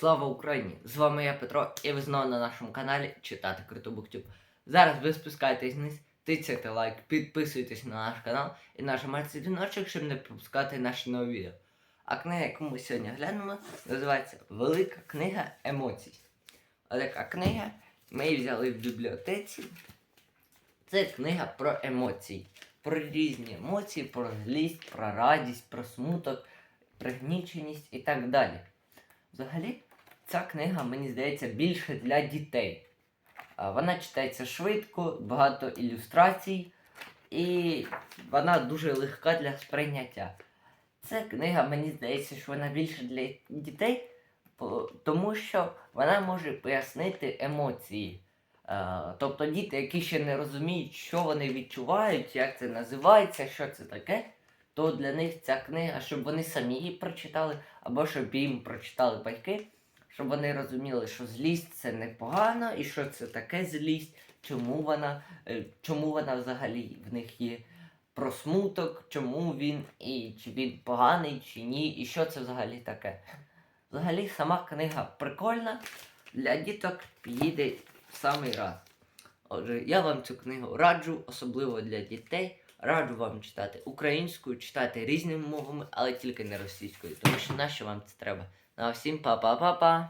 Слава Україні! З вами я Петро, і ви знову на нашому каналі Читати Круто Буктюб. Зараз ви спускаєтесь вниз, тицяйте лайк, підписуйтесь на наш канал і нажимайте дзвіночок, щоб не пропускати наші нові відео. А книга, яку ми сьогодні глянемо, називається Велика книга емоцій. Отака книга. Ми її взяли в бібліотеці. Це книга про емоції. Про різні емоції, про злість, про радість, про смуток, пригніченість і так далі. Взагалі, ця книга, мені здається, більше для дітей. Вона читається швидко, багато ілюстрацій, і вона дуже легка для сприйняття. Ця книга, мені здається, що вона більше для дітей, тому що вона може пояснити емоції. Тобто діти, які ще не розуміють, що вони відчувають, як це називається, що це таке, то для них ця книга, щоб вони самі її прочитали, або щоб їм прочитали батьки, щоб вони розуміли, що злість це непогано, і що це таке злість, чому вона, е, чому вона взагалі в них є про смуток, чому він і чи він поганий, чи ні, і що це взагалі таке. Взагалі, сама книга прикольна, для діток підійде в самий раз. Отже, я вам цю книгу раджу, особливо для дітей. Раджу вам читати українською, читати різними мовами, але тільки не російською, тому що нащо вам це треба. Ну а всім па-па-па-па!